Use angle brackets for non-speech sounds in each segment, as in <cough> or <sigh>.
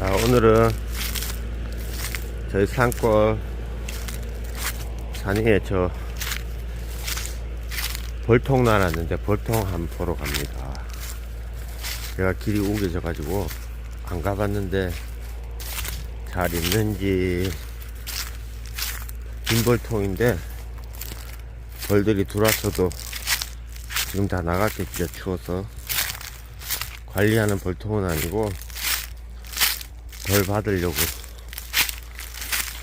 자, 오늘은 저희 산골 산위에 저 벌통 나놨는데 벌통 한번 보러 갑니다. 제가 길이 우겨져 가지고 안 가봤는데 잘 있는지 빈 벌통인데 벌들이 들어왔어도 지금 다 나갔겠죠 추워서 관리하는 벌통은 아니고 벌 받으려고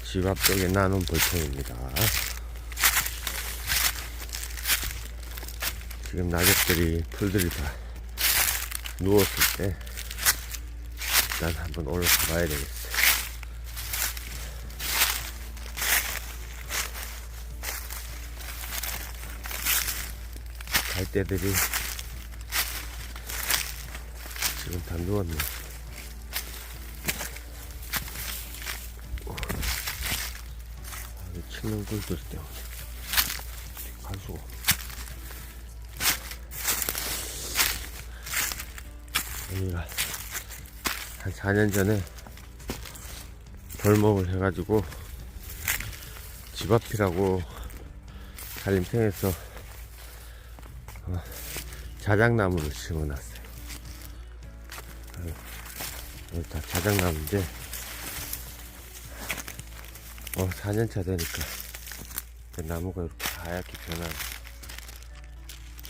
집 앞쪽에 나눈 벌통입니다. 지금 낙엽들이 풀들이 다 누웠을 때 일단 한번 올라가 봐야 되겠어요. 갈대들이 지금 다 누웠네. 아, 치는 굴들 때문에 갈 수가. 여기가 한 4년 전에 벌목을 해가지고 집 앞이라고 살림평에서 어, 자작나무를 심어놨어요. 어, 여기 다 자작나무인데 어 4년차 되니까 그 나무가 이렇게 하얗게 변하네.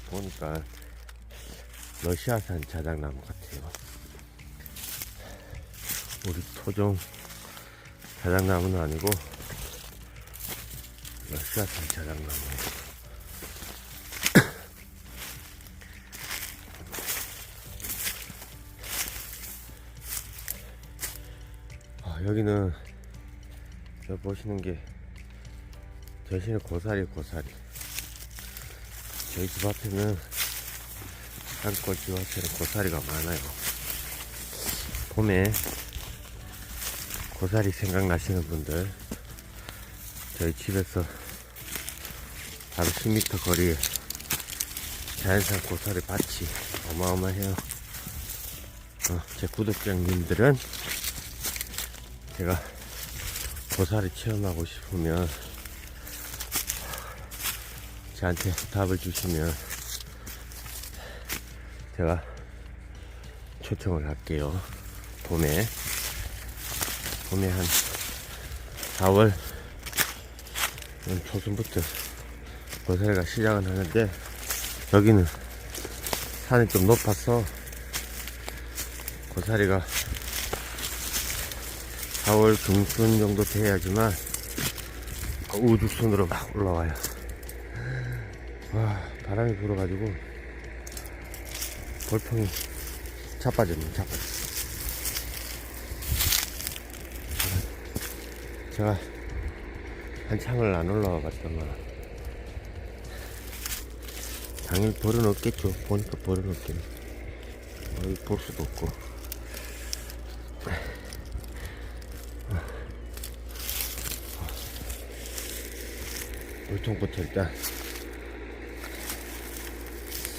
보니까 러시아산 자작나무 같아요. 우리 토종 자작나무는 아니고 러시아산 자작나무예요. <coughs> 아, 여기는 저 보시는 게 대신에 고사리 고사리. 저희 집 앞에는 산골 집 앞에는 고사리가 많아요. 봄에 고사리 생각나시는 분들 저희 집에서 바로 10m 거리에 자연산 고사리 밭이 어마어마해요. 어, 제 구독자님들은 제가 고사리 체험하고 싶으면 저한테 답을 주시면 제가 초청을 할게요. 봄에 봄에 한 4월 초순부터 고사리가 시작은 하는데 여기는 산이 좀 높아서 고사리가 4월 중순 정도 돼야지만 우주선으로 막 올라와요. 와, 바람이 불어가지고 벌통이 자빠졌네, 자빠졌어. 제가 한참을 안 올라와 봤더만 당연히 벌은 없겠죠. 보니까 벌은 없겠네. 볼 수도 없고. 물통부터 일단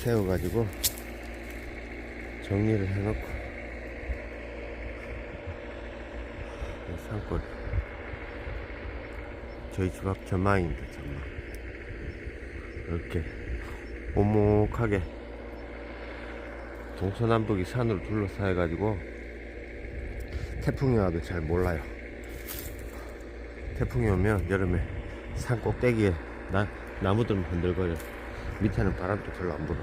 세워가지고 정리를 해놓고 이 산골. 저희 집 앞 전망입니다 전망. 이렇게 오목하게 동서남북이 산으로 둘러싸여 가지고 태풍이 와도 잘 몰라요. 태풍이 오면 여름에 산 꼭대기에 나, 나무들은 흔들거려. 밑에는 바람도 별로 안 불어.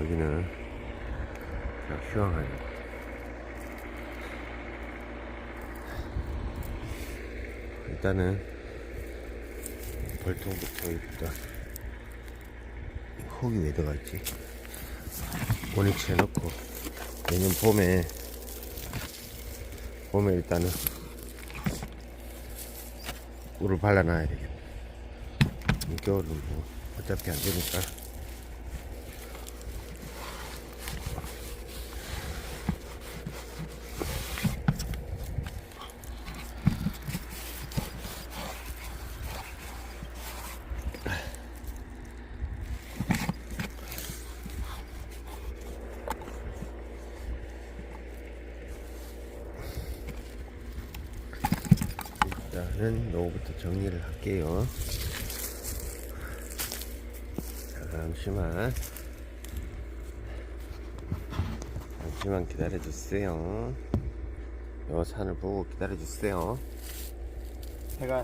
여기는 그냥 휴양하는 곳. 일단은 벌통부터 일단 혹이 왜 들어갔지? 원위치 해놓고 내년 봄에 봄에 일단은 꿀을 발라놔야 되겠다. 겨울은 뭐 어차피 안 되니까. 일단은 요거부터 정리를 할게요. 잠시만. 잠시만 기다려주세요. 요 산을 보고 기다려주세요. 해가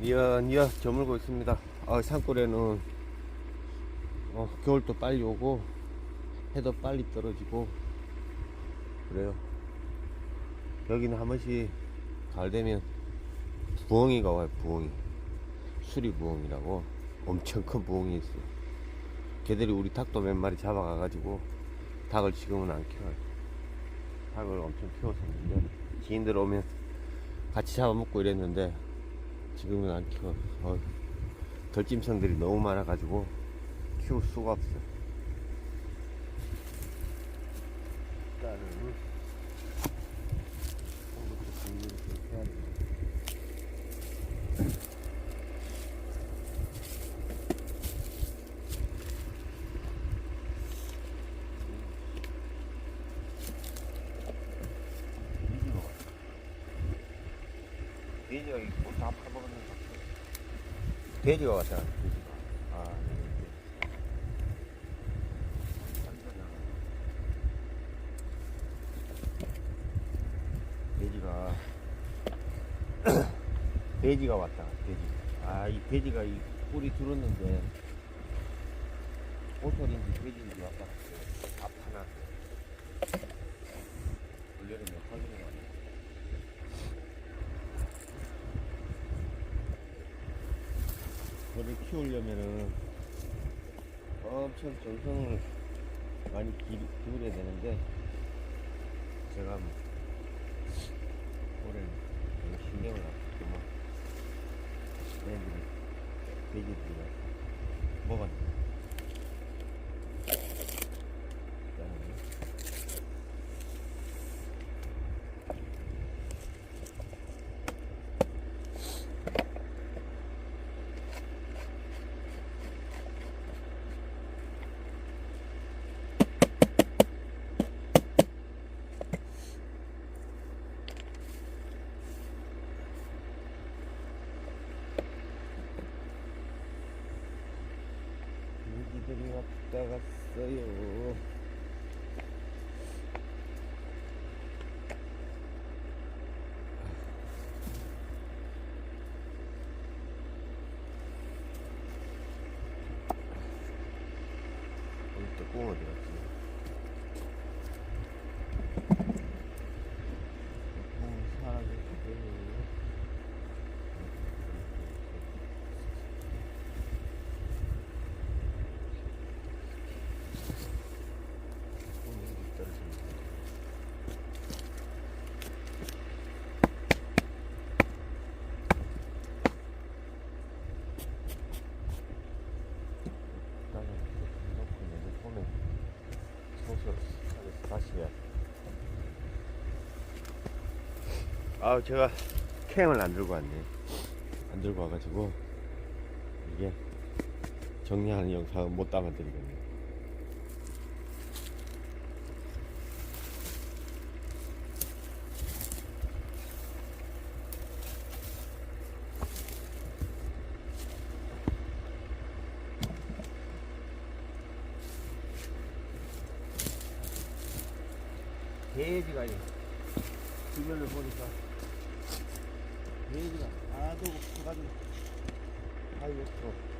니어니어 저물고 있습니다. 어, 산골에는 어, 겨울도 빨리 오고 해도 빨리 떨어지고 그래요. 여기는 한 번씩 가을 되면 부엉이가 와요. 부엉이 수리 부엉이라고 엄청 큰 부엉이 있어요. 걔들이 우리 닭도 몇 마리 잡아가 가지고 닭을 지금은 안 키워요. 닭을 엄청 키웠었는데 지인들 오면 같이 잡아먹고 이랬는데 지금은 안 키워. 어, 덜짐승들이 너무 많아가지고 키울 수가 없어. 일단은 이것도 정리를 좀 해야 되겠네. 돼지가 왔다. 돼지가 이꽃다 파먹었는 것 같아. 돼지가 왔다. 돼지가. 아, 네. 돼지가 돼지가 왔다. 돼지. 아, 이 돼지가 이 뿔이 들었는데 오솔인지 돼지인지 왔다. 다 파나. 올여름에 확인해 왔네. 저를 키우려면은 엄청 정성을 많이 기, 기울여야 되는데 제가 뭐 올해는 너무 신경을 안 쓰고 뭐 애들이 돼지들이 와서 먹었네 일단은 돼지들이 왔다 갔어요 여기 또 꽁 어디 갔지? 꽁 사라졌어요 꽁이 여기 떨어졌네 땅을 이렇게 놓고 내는 손에 소설 하면서 다시 해야 아 제가 캠을 안 들고 왔네. 안 들고 와가지고 이게 정리하는 영상을 못 담아드리겠네 돼지가 이 주변을 보니까 돼지가 아도 없어가지고 아이고 또어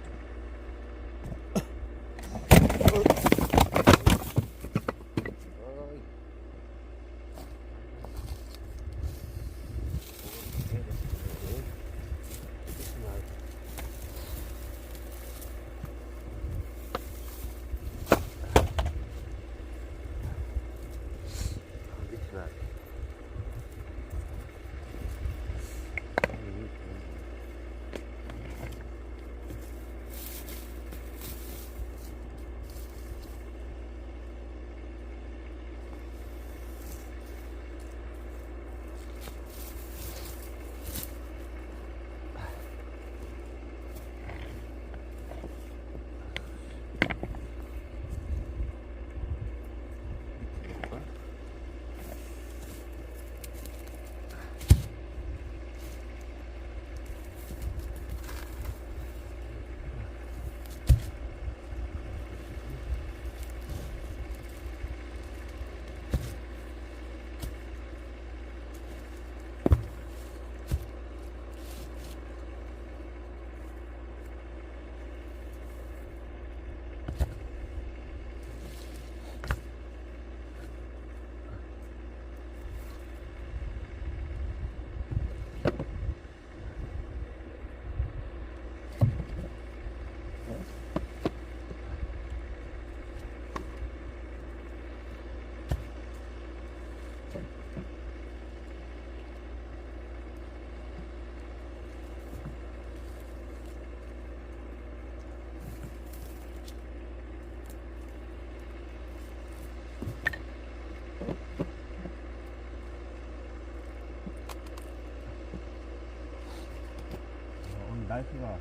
날씨가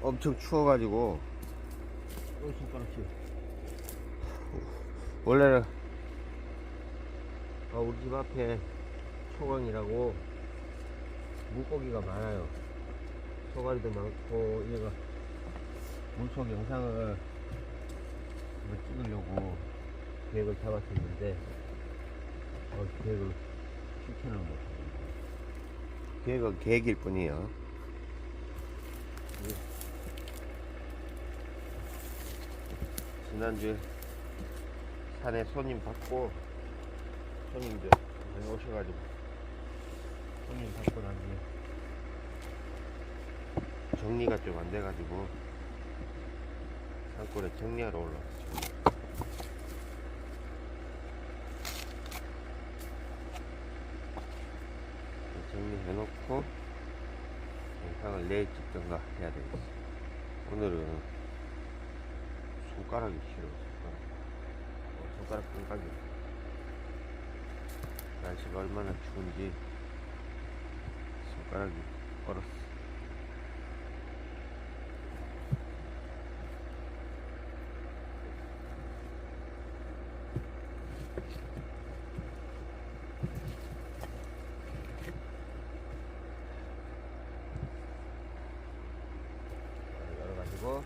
엄청 추워가지고 또 손가락질. 원래는 아, 우리 집 앞에 초강이라고 물고기가 많아요. 소가리도 많고 얘가 물속 영상을 한번 찍으려고 계획을 잡았었는데 어, 계획을 실천을 못하고 계획은 계획일 뿐이에요. 지난주에 산에 손님 받고 손님들 많이 오셔가지고 손님 받고 난 뒤에 정리가 좀 안 돼가지고 산골에 정리하러 올라왔죠. 정리해놓고 내일 찍던가 해야 되겠어. 오늘은 손가락이 싫어. 손가락. 어, 손가락 감각이. 날씨가 얼마나 추운지 손가락이 얼었어. 열어가지고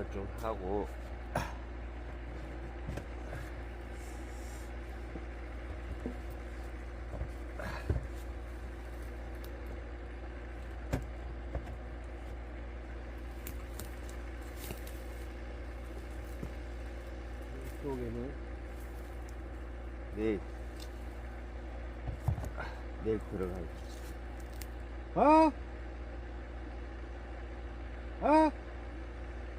정리만 좀 하고 이쪽에는 내일 아, 내일 아! 아!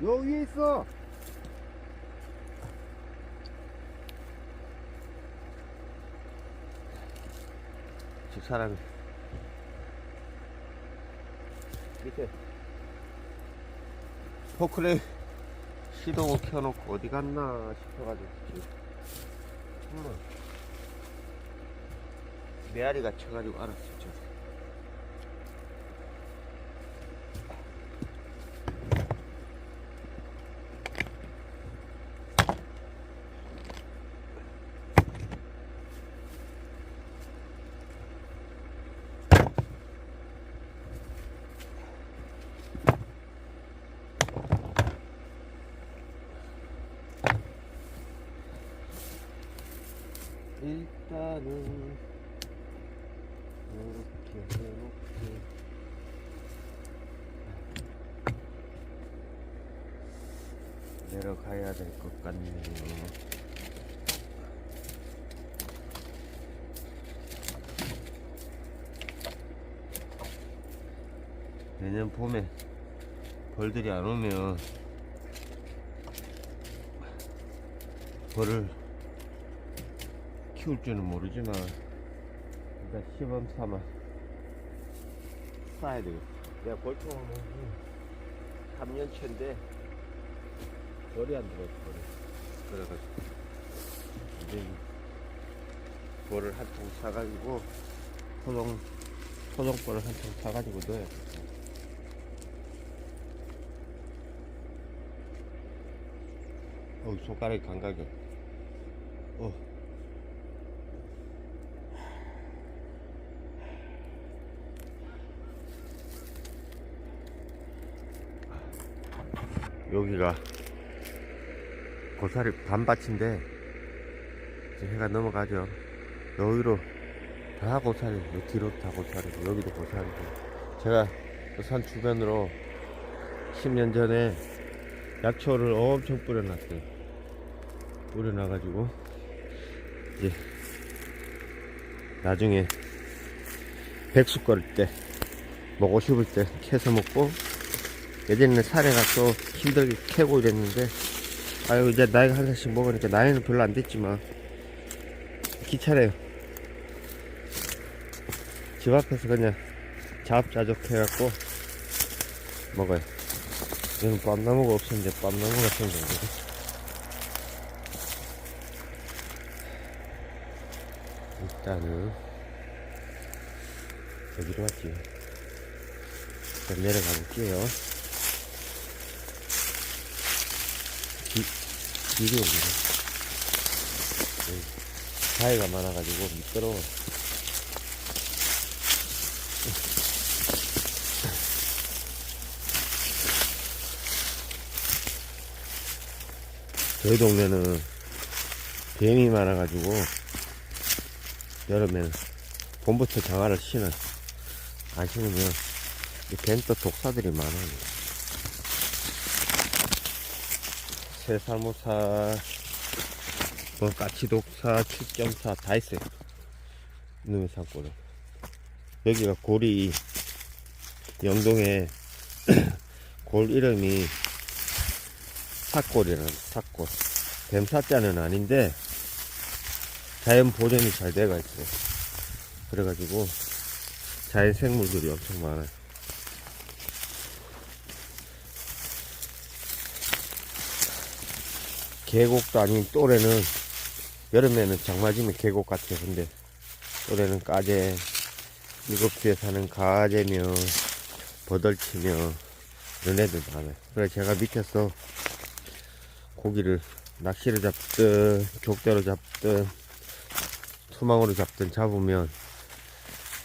요 위에 있어! 집 사람이 밑에 포크레인 시동을 켜놓고 어디 갔나 싶어가지고 지금 정말 메아리가 쳐가지고 알았어 저. 일단은 이렇게 해놓고 내려가야 될 것 같네요. 내년 봄에 벌들이 안 오면 벌을 키울 줄은 모르지만 일단 시범 삼아 쌓아야 되겠어 내가 벌통을 3년째인데 벌이 안 들어왔어 벌이 그래가지고. 이제 이 벌을 한 통 사가지고 토종 토종 벌을 한 통 사가지고 넣어야 돼. 어, 손가락이 감각이. 어. 여기가 고사리 반밭인데 이제 해가 넘어가죠. 여기로 다 고사리, 요 뒤로 다 고사리고 여기도 고사리고 제가 그 산 주변으로 10년 전에 약초를 엄청 뿌려놨어요. 뿌려놔가지고 이제 나중에 백숙 거릴 때 먹고 싶을 때 캐서 먹고 예전에는 산에 가서 힘들게 캐고 이랬는데 아유 이제 나이가 한 살씩 먹으니까 나이는 별로 안 됐지만 귀찮아요 집 앞에서 그냥 자업자족 해갖고 먹어요 여기는 빰나무가 없었는데 빰나무가 거지 일단은 여기로 왔지. 일단 내려가 볼게요. 기, 길이 없네. 바위가 많아가지고 미끄러워. <laughs> 저희 동네는 뱀이 많아가지고 여름에는 봄부터 장화를 신어 안 신으면 이 뱀도 독사들이 많아요 새살모사 뭐 까치독사 축점사 다 있어요. 이놈의 산골은 여기가 골이 영동에 <clears throat> 골 이름이 삿골이라는 삿골. 뱀사자는 아닌데 자연 보존이 잘 돼가 있어요. 그래가지고 자연 생물들이 엄청 많아요 계곡도 아닌 또래는 여름에는 장마지면 계곡 같아요. 근데 또래는 까제 일곱시에 사는 가재며 버덜치며 이런 애들 많아요. 그래 제가 밑에서 고기를 낚시를 잡든 족대로 잡든 투망으로 잡든 잡으면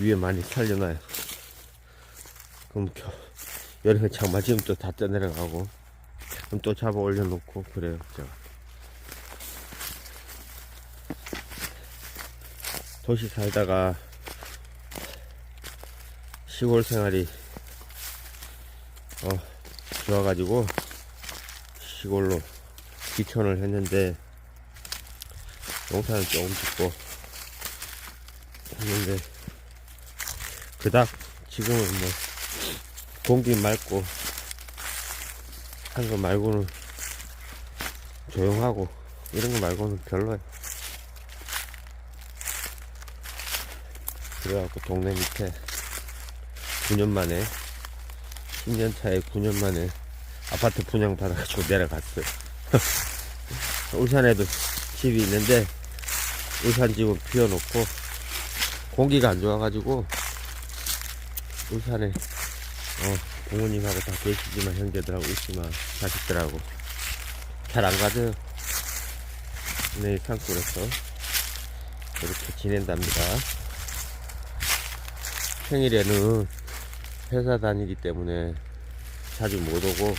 위에 많이 살려놔요. 그럼 겨, 여름에 장마지면 또 다 떠내려가고 그럼 또 잡아 올려놓고 그래요 제가 도시 살다가 시골 생활이 어 좋아가지고 시골로 귀촌을 했는데 농사는 조금 짓고 했는데 그닥 지금은 뭐 공기 맑고 한 거 말고는 조용하고 이런 거 말고는 별로예요. 그래갖고 동네 밑에 9년 만에 10년 차에 9년 만에 아파트 분양 받아가지고 내려갔어요. <laughs> 울산에도 집이 있는데 울산 집은 비워놓고 공기가 안 좋아가지고 울산에 어, 부모님하고 다 계시지만 형제들하고 있지만 자식들하고 잘 안 가죠. 네 산골에서 이렇게 지낸답니다. 평일에는 회사 다니기 때문에 자주 못 오고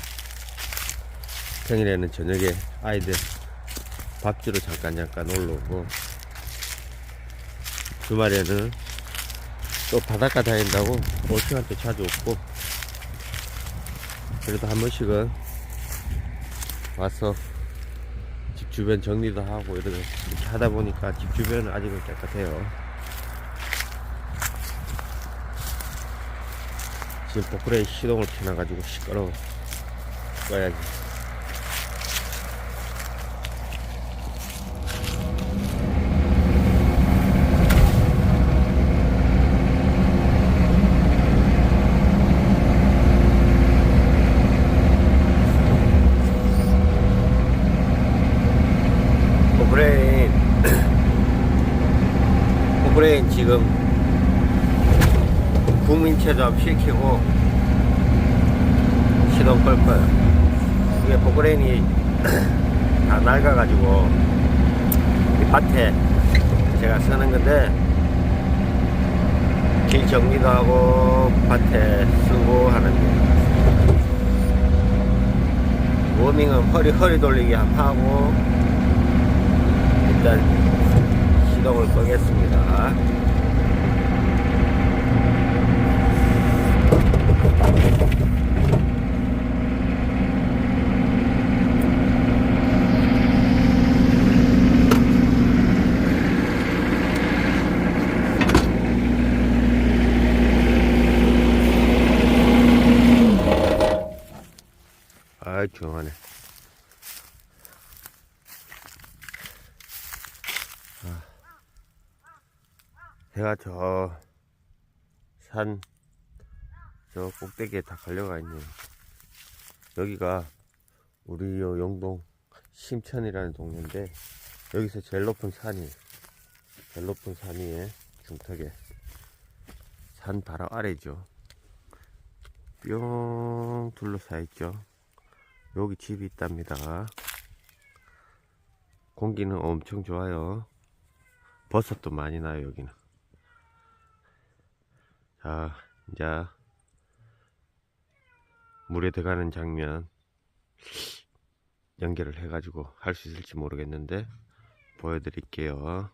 평일에는 저녁에 아이들 밥 주러 잠깐 잠깐 놀러 오고 주말에는 또 바닷가 다닌다고 올케한테 자주 없고 그래도 한 번씩은 와서 집 주변 정리도 하고 이렇게 하다 보니까 집 주변은 아직은 깨끗해요 지금 포크레인 시동을 켜놔가지고 시끄러워. 꺼야지. <clears throat> 지금 국민체조합 시키고 시동 끌 거예요. 이게 포크레인이 <clears throat> 다 낡아가지고 이 밭에 제가 쓰는 건데 길 정리도 하고 밭에 쓰고 하는 데 워밍은 허리 허리 돌리기 하고 일단 시동을 끄겠습니다. 아이 조용하네. 아, 해가 저 산 저 꼭대기에 다 걸려가 있네요 여기가 우리 요 영동 심천이라는 동네인데 여기서 제일 높은 산이 제일 높은 산 위에 중턱에 산 바로 아래죠. 뿅 둘러싸여 있죠. 여기 집이 있답니다. 공기는 엄청 좋아요. 버섯도 많이 나요, 여기는. 자, 이제 물에 들어가는 장면 연결을 해가지고 할 수 있을지 모르겠는데 보여드릴게요.